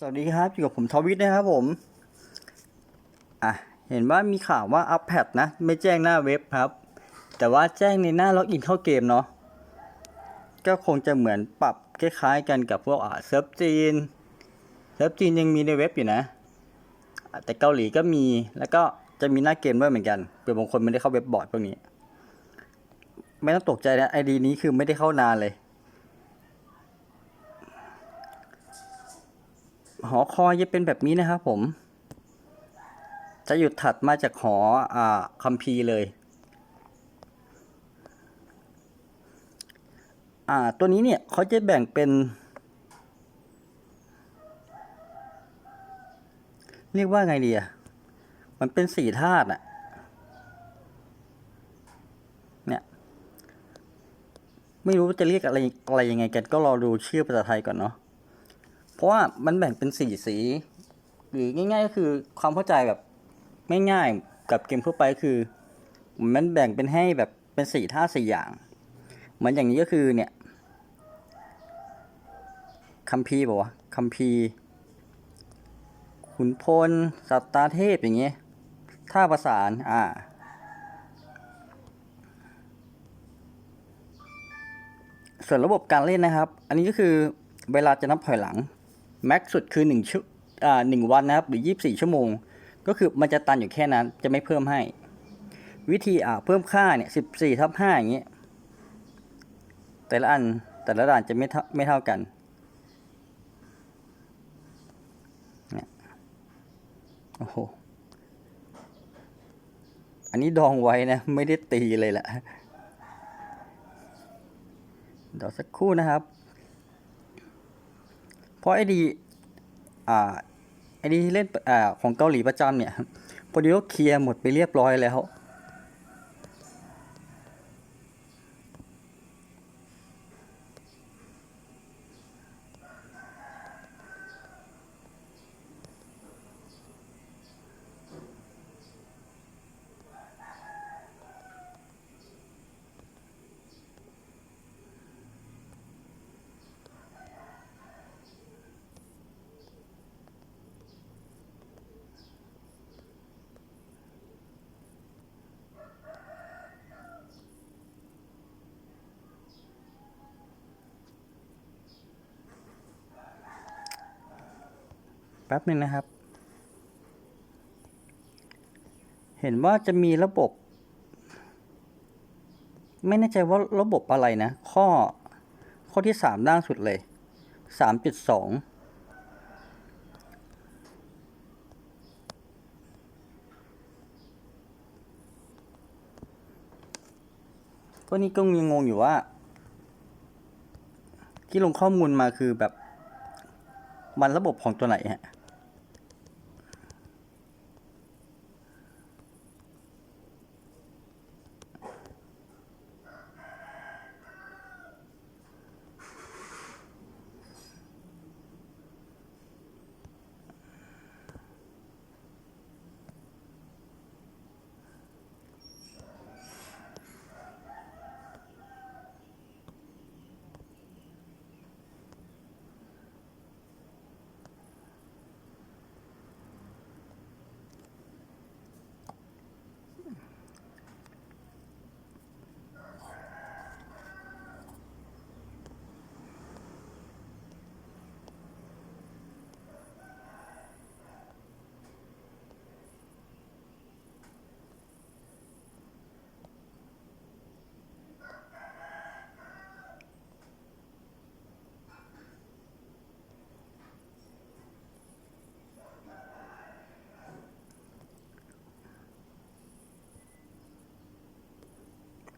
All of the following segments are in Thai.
สวัสดีครับอยู่กับผมทวิตนะครับผมอะเห็นว่ามีข่าวว่าอัปแพดนะ ไม่แจ้งหน้าเว็บครับ แต่ว่าแจ้งในหน้าล็อกอินเข้าเกมเนาะก็คงจะเหมือนปรับคล้ายๆกันกับพวกอ่าเซิร์ฟจีนเซิร์ฟจีนยังมีในเว็บอยู่นะอะแต่เกาหลีก็มีแล้วก็จะมีหน้าเกมด้วยเหมือนกันเผื่อบางคนไม่ได้เข้าเว็บบอร์ดพวกนี้ ไม่ต้องตกใจนะไอดีนี้คือไม่ได้เข้านานเลย หอคอยจะเป็นแบบนี้นะครับผม จะหยุดถัดมาจากหออ่าคัมภีร์เลย อ่าตัวนี้เนี่ยเขาจะแบ่งเป็น เรียกว่าไงดีอะมันเป็นสี่ธาตุอะเนี่ย ไม่รู้ว่าจะเรียกอะไรอะไรยังไงกันก็รอดูชื่อภาษาไทยก่อนเนาะ เพราะว่ามันแบ่งเป็นสี่สี หรือง่ายๆก็คือความเข้าใจแบบง่ายๆกับเกมทั่วไปคือ มันแบ่งเป็นให้แบบเป็นสี่ท่าสี่อย่าง เหมือนอย่างนี้ก็คือเนี่ยคัมภีร์บอกว่าคัมภีร์ขุนพล สัตตาเทพอย่างเงี้ยท่าประสาน อ่า ส่วนระบบการเล่นนะครับ อันนี้ก็คือเวลาจะนับถอยหลัง แม็กสุดคือ1ชั่วอ่าหนึ่งวันนะครับหรือ 24 ชั่วโมง ก็คือมันจะตันอยู่แค่นั้นจะไม่เพิ่มให้ วิธีอ่าเพิ่มค่าเนี่ย14ทับ5อย่างเงี้ยแต่ละอันแต่ละด่านจะไม่เท่าไม่เท่ากันโอ้โห อันนี้ดองไว้นะ ไม่ได้ตีเลยแหละเดี๋ยวสักครู่นะครับ ราะไอดีอ่าไอดีที่เล่นอ่าของเกาหลีประจำเนี่ยโปรดีก็เคลียร์หมดไปเรียบร้อยแล้ว แป๊บหนึ่งนะครับ เห็นว่าจะมีระบบ ไม่แน่ใจว่าระบบอะไรนะ ข้อ ข้อที่สามล่างสุดเลยสามจุดสองก็นี่ก็ยังงงอยู่ว่า ที่ลงข้อมูลมาคือแบบ มันระบบของตัวไหนฮะ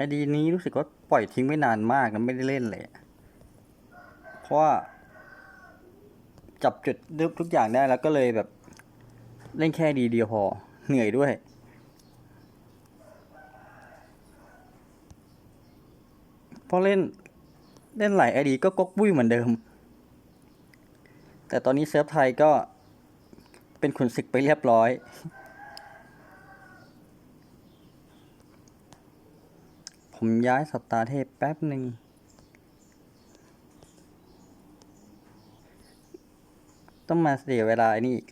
ไอดีนี้รู้สึกว่าปล่อยทิ้งไว้นานมากนะไม่ได้เล่นเลย เพราะว่าจับจุดทุกอย่างได้แล้วก็เลยแบบ เล่นแค่ดีเดียวพอ เหนื่อยด้วยเพราะเล่นเล่นหลายไอดีก็ก๊กบุ้ยเหมือนเดิม แต่ตอนนี้เซิร์ฟไทยก็เป็นขุนศึกไปเรียบร้อย ผมย้ายสัตตาเทพแป๊บหนึ่ง ต้องมาเสียเวลาไอ้นี่อีก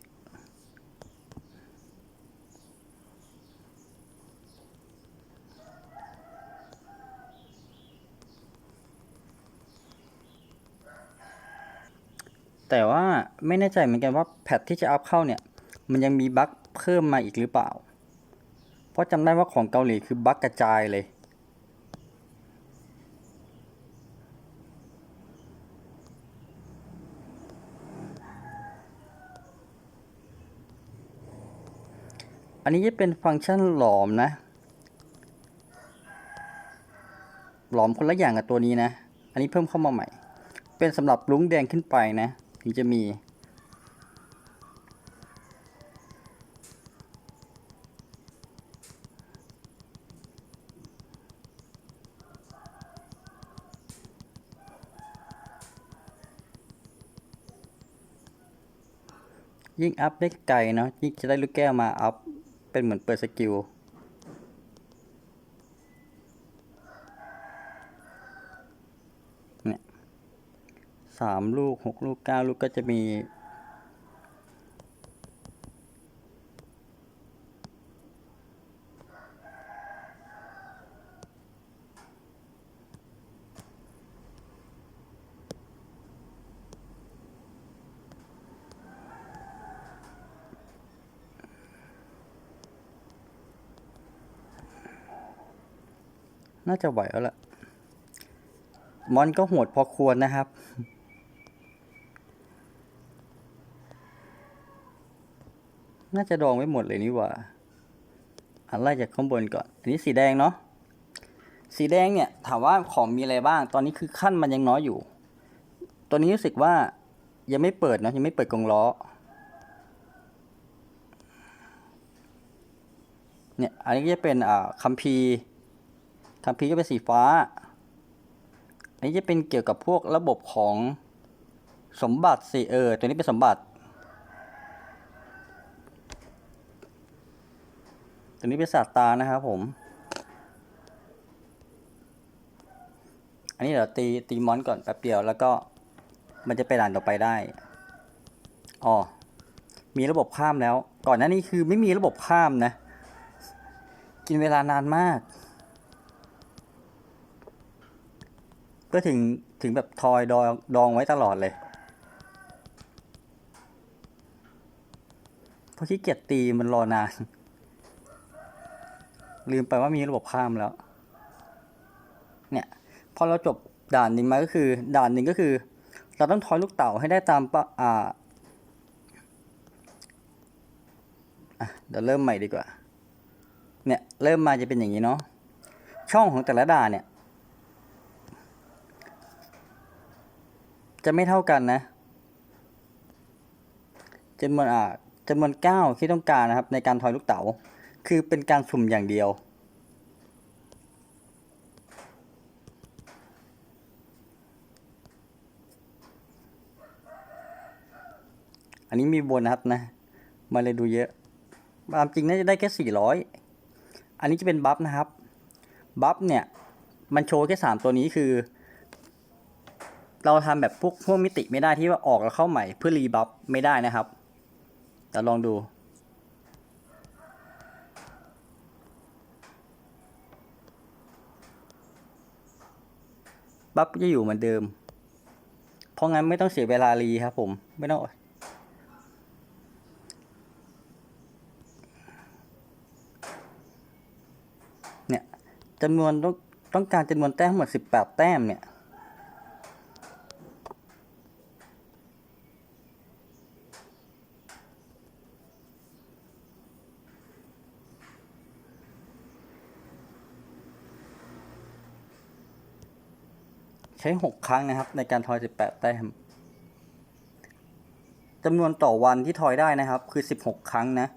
แต่ว่าไม่แน่ใจเหมือนกันว่าแพทที่จะอัพเข้าเนี่ย มันยังมีบั๊กเพิ่มมาอีกหรือเปล่า เพราะจำได้ว่าของเกาหลีคือบั๊กกระจายเลย นนี้จะเป็นฟังก์ชันหลอมนะ หลอมคนละอย่างกับตัวนี้นะ อันนี้เพิ่มเข้ามาใหม่ เป็นสำหรับรุ้งแดงขึ้นไปนะ ถึงจะมี ยิ่งอัพได้ไกลเนาะยิ่งจะได้ลูกแก้วมาอัพ เป็นเหมือนเปิดสกิล เนี่ยสามลูกหกลูกเก้าลูกก็จะมี จะไหวแล้วล่ะ มอนก็โหดพอควรนะครับ น่าจะดองไว้หมดเลยนี่หว่าอันไล่จากข้างบนก่อน อันนี้สีแดงเนาะ สีแดงเนี่ยถามว่าของมีอะไรบ้าง ตอนนี้คือขั้นมันยังน้อยอยู่ ตัวนี้รู้สึกว่ายังไม่เปิดเนาะยังไม่เปิดกรงล้อ เนี่ย อันนี้จะเป็นอ่าคัมภีร์ คัมภีร์ก็เป็นสีฟ้า อันนี้จะเป็นเกี่ยวกับพวกระบบของสมบัติสิเออ ตัวนี้เป็นสมบัติ ตัวนี้เป็นศาสตานะครับผม อันนี้เดี๋ยวตีตีมอนก่อนแป๊บเดียวแล้วก็มันจะไปด่านต่อไปได้ อ๋อ มีระบบข้ามแล้ว ก่อนหน้านี้คือไม่มีระบบข้ามนะ กินเวลานานมาก ก็ถึงถึงแบบทอยดองดองไว้ตลอดเลยเพราะขี้เกียจตีมันรอนาน ลืมไปว่ามีระบบข้ามแล้ว เนี่ย พอเราจบด่านหนึ่งมาก็คือ ด่านหนึ่งก็คือ เราต้องทอยลูกเต่าให้ได้ตามปะอ่าอะเดี๋ยวเริ่มใหม่ดีกว่า เนี่ย เริ่มมาจะเป็นอย่างนี้เนาะ ช่องของแต่ละด่านเนี่ย จะไม่เท่ากันนะจำนวนอ่าจำนวนเก้าที่ต้องการนะครับ ในการทอยลูกเต๋าคือเป็นการสุ่มอย่างเดียว อันนี้มีโบนัสนะ มาเลยดูเยอะตามจริงน่าจะได้แค่สี่ร้อยอันนี้จะเป็นบัฟนะครับ บัฟเนี่ย มันโชว์แค่สามตัวนี้คือ เราทำแบบพวกพวกมิติไม่ได้ที่ว่าออกแล้วเข้าใหม่เพื่อรีบัฟไม่ได้นะครับ แต่ลองดูบัฟจะอยู่เหมือนเดิม เพราะงั้นไม่ต้องเสียเวลารีครับผมไม่ต้องเนี่ยจำนวนต้องต้องการจำนวนแต้มทั้งหมดสิบแปดแต้มเนี่ย ใช้หกครั้งนะครับ ในการทอยสิบแปดแต้มจำนวนต่อวันที่ทอยได้นะครับ คือสิบหกครั้งนะ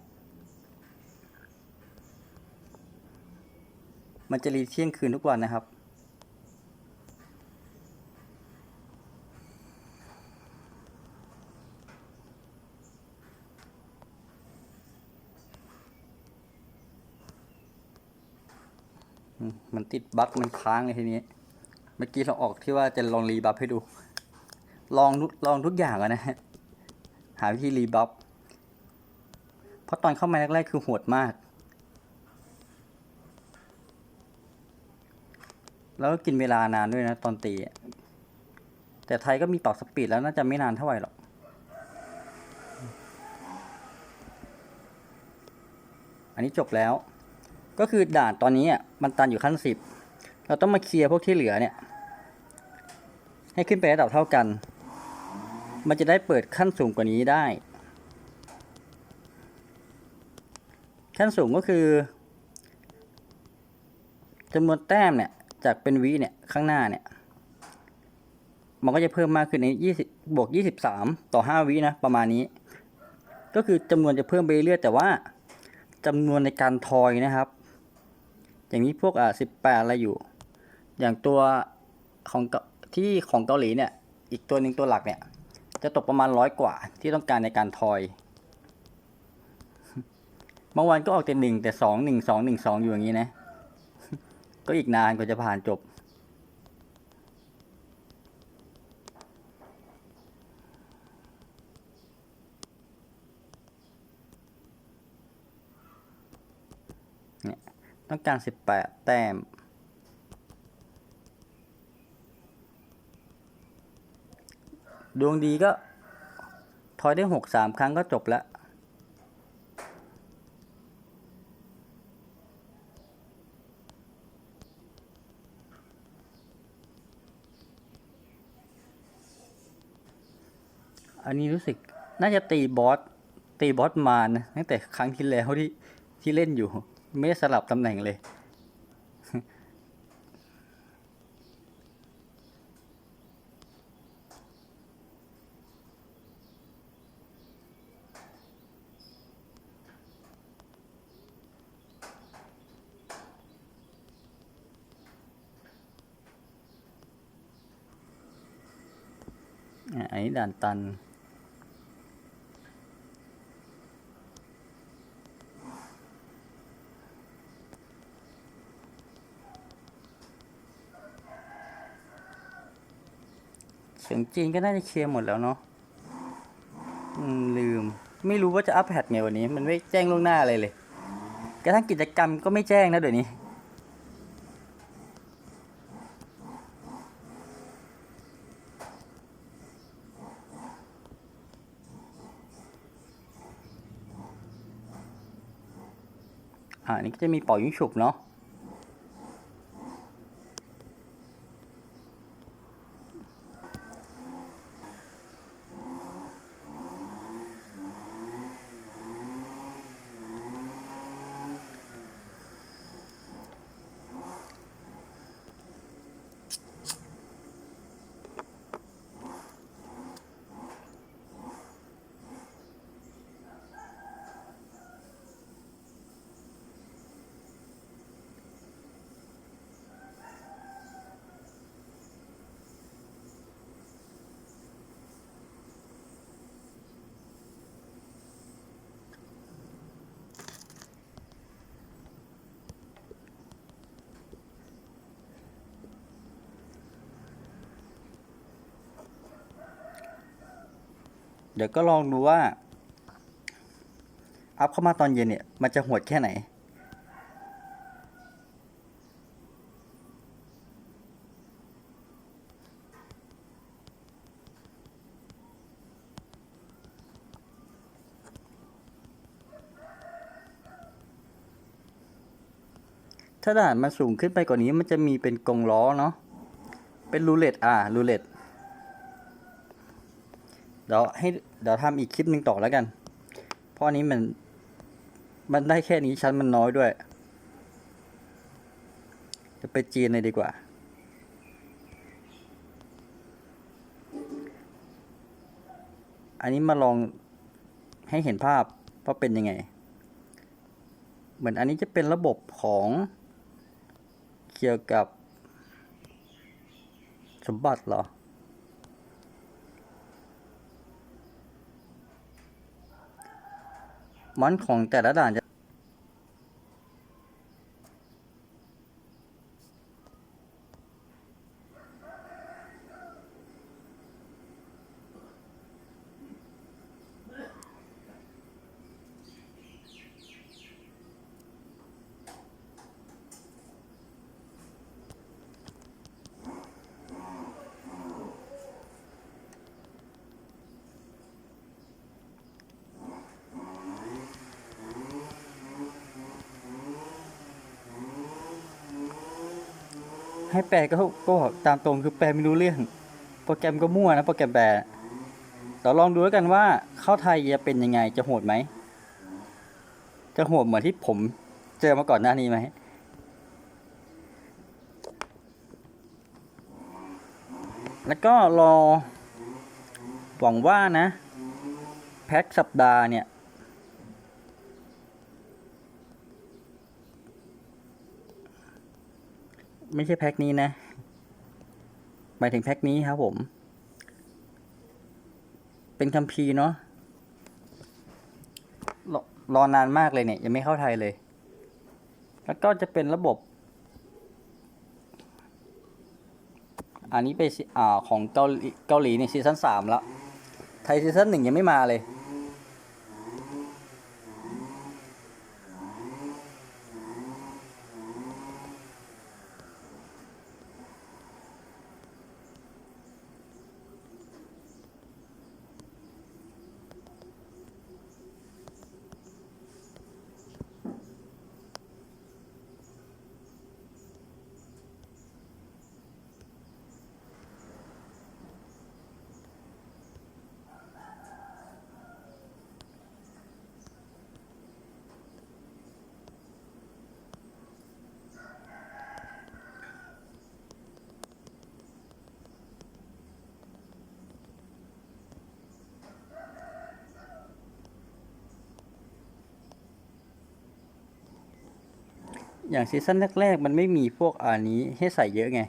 มันจะรีเที่ยงคืนทุกวันนะครับมันติดบั๊กมันค้างเลยทีนี้ มื่อกี้เราออกที่ว่าจะลองรีบัฟให้ดู ลองลองทุกอย่างนะฮะ หาวิธีรีบัฟ เพราะตอนเข้ามาแรกๆคือโหดมาก แล้วก็กินเวลานานด้วยนะตอนตี แต่ไทยก็มีต่อสปีดแล้วน่าจะไม่นานเท่าไหร่หรอกอันนี้จบแล้ว ก็คือด่านตอนนี้มันตันอยู่ขั้นสิบเราต้องมาเคลียร์พวกที่เหลือเนี่ย ให้ขึ้นไประดับเท่ากัน มันจะได้เปิดขั้นสูงกว่านี้ได้ ขั้นสูงก็คือจำนวนแต้มเนี่ยจากเป็นวิเนี่ยข้างหน้าเนี่ยมันก็จะเพิ่มมากขึ้นในยี่สิบบวกยี่สิบสามต่อห้าวินะประมาณนี้ ก็คือจำนวนจะเพิ่มไปเรื่อยแต่ว่าจำนวนในการทอยนะครับ อย่างนี้พวกอะสิบแปดอะไรอยู่ อย่างตัวของ ที่ของเกาหลีเนี่ย อีกตัวหนึ่งตัวหลักเนี่ย จะตกประมาณร้อยกว่าที่ต้องการในการทอยบางวันก็ออกแต่หนึ่งแต่สองหนึ่งสองหนึ่งสองอยู่อย่างนี้นะ ก็อีกนานกว่าจะผ่านจบต้องการสิบแปดแต้ม ดวงดีก็ ทอยได้หกสามครั้งก็จบแล้วอันนี้รู้สึกน่าจะตีบอสตีบอสมานะตั้งแต่ครั้งที่แล้วที่ที่เล่นอยู่ ไม่ได้สลับตำแหน่งเลย อันนี้ด่านตัน เสียงจีนก็น่าจะเคลียร์หมดแล้วเนาะลืม ไม่รู้ว่าจะอัปแพดไงวันนี้ มันไม่แจ้งล่วงหน้าอะไรเลย กระทั่งกิจกรรมก็ไม่แจ้งนะเดี๋ยวนี้ อ่านี่ก็จะมีเป่ายิงฉุบเนาะ เดี๋ยวก็ลองดูว่า อัพเข้ามาตอนเย็นเนี่ย มันจะหดแค่ไหน ถ้าด่านมันสูงขึ้นไปกว่านี้มันจะมีเป็นกรงล้อเนาะ เป็นรูเล็ตอ่ารูเล็ต เดี๋ยวให้เดี๋ยวทำอีกคลิปหนึ่งต่อแล้วกัน เพราะอันนี้มัน มันได้แค่นี้ชั้นมันน้อยด้วย จะไปจีนเลยดีกว่า อันนี้มาลองให้เห็นภาพว่าเป็นยังไง เหมือนอันนี้จะเป็นระบบของเกี่ยวกับสมบัติเหรอ มอนของแต่ละด่านจะ ให้แปลก็ก็ตามตรงคือแปลไม่รู้เรื่อง โปรแกรมก็มั่วนะโปรแกรมแปลเดี๋ยวลองดูแล้วกันว่าเข้าไทยจะเป็นยังไงจะโหดไหม จะโหดเหมือนที่ผมเจอมาก่อนหน้านี้ไหมแล้วก็รอหวังว่านะ แพ็คสัปดาห์เนี่ย ไม่ใช่แพ็คนี้นะ หมายถึงแพ็คนี้ครับผม เป็นคัมภีร์เนาะรอรอนานมากเลยเนี่ย ยังไม่เข้าไทยเลย แล้วก็จะเป็นระบบ อันนี้เป็นซีอ่าของเกาหลีเกาหลีในซีซั่นสามแล้ว ไทยซีซั่นหนึ่งยังไม่มาเลย อย่างซีซั่นแรกๆ มันไม่มีพวกอันนี้ให้ใส่เยอะไง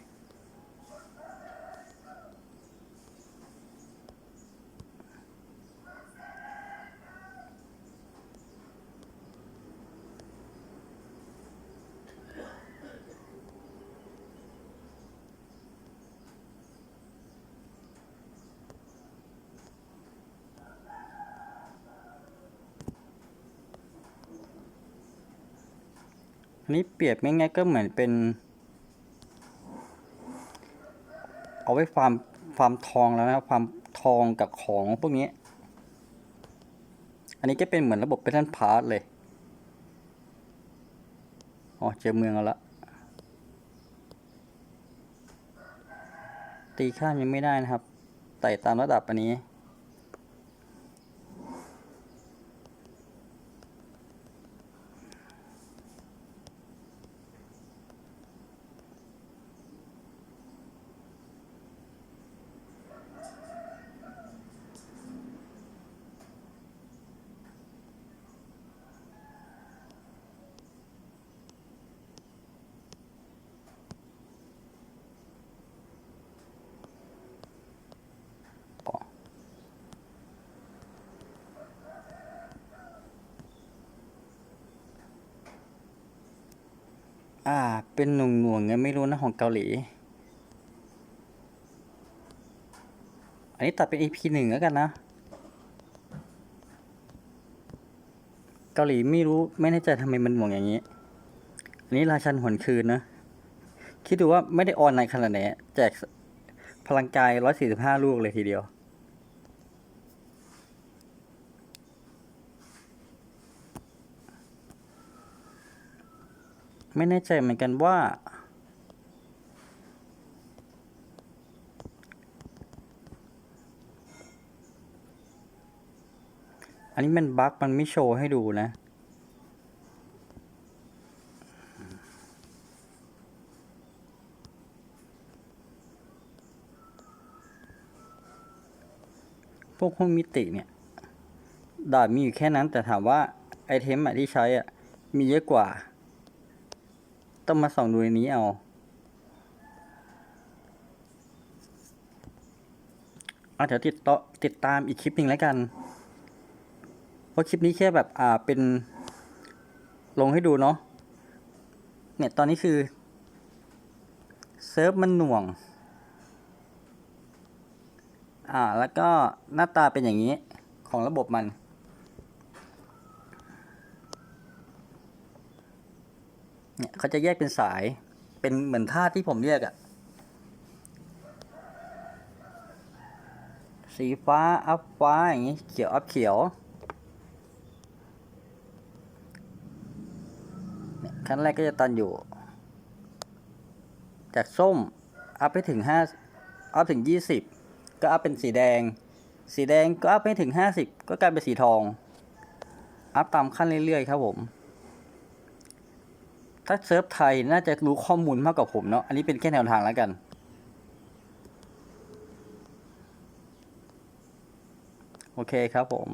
นนี้เปรียบง่ายๆก็เหมือนเป็น เอาไว้ฟาร์มฟามทองแล้วนะครับฟามทองกับของพวกนี้ อันนี้ก็เป็นเหมือนระบบเป็นท่านพาร์ทเลยอ๋อเจอเมืองแล้วละตีข้ามยังไม่ได้นะครับไต่ตามระดับอันนี้ อ่า เป็นหน่วงหน่วงๆไงไม่รู้นะของเกาหลี อันนี้ตัดเป็น EP หนึ่งแล้วกันนะ เกาหลีไม่รู้ไม่แน่ใจทำไมมันหน่วงอย่างนี้ อันนี้ราชันหวนคืนนะ คิดดูว่าไม่ได้ออนในขนาดไหนแจกพลังกาย 145 ลูกเลยทีเดียว ไม่แน่ใจเหมือนกันว่า อันนี้มันบั๊กมันไม่โชว์ให้ดูนะ พวกห้องมิติเนี่ย ดาบมีอยู่แค่นั้นแต่ถามว่า ไอเทมอะที่ใช้อะมีเยอะกว่า ต้องมาส่องดูในนี้เอา เอาเดี๋ยวติดต่อติดตามอีกคลิปหนึ่งแล้วกัน เพราะคลิปนี้แค่แบบอ่าเป็น ลงให้ดูเนาะ เนี่ยตอนนี้คือ เซิร์ฟมันหน่วง อ่าแล้วก็หน้าตาเป็นอย่างนี้ของระบบมัน เนี่ยเขาจะแยกเป็นสาย เป็นเหมือนท่าที่ผมเรียกอะสีฟ้า อัพฟ้า อย่างนี้ เขียว อัพเขียวเนี่ยขั้นแรกก็จะตันอยู่ จากส้ม อัพไปถึงห้าอัพถึงยี่สิบก็อัพเป็นสีแดง สีแดงก็อัพไปถึงห้าสิบก็กลายเป็นสีทอง อัพตามขั้นเรื่อยๆ ครับผม ถ้าเซิร์ฟไทยน่าจะรู้ข้อมูลมากกว่าผมเนาะ อันนี้เป็นแค่แนวทางแล้วกัน โอเคครับผม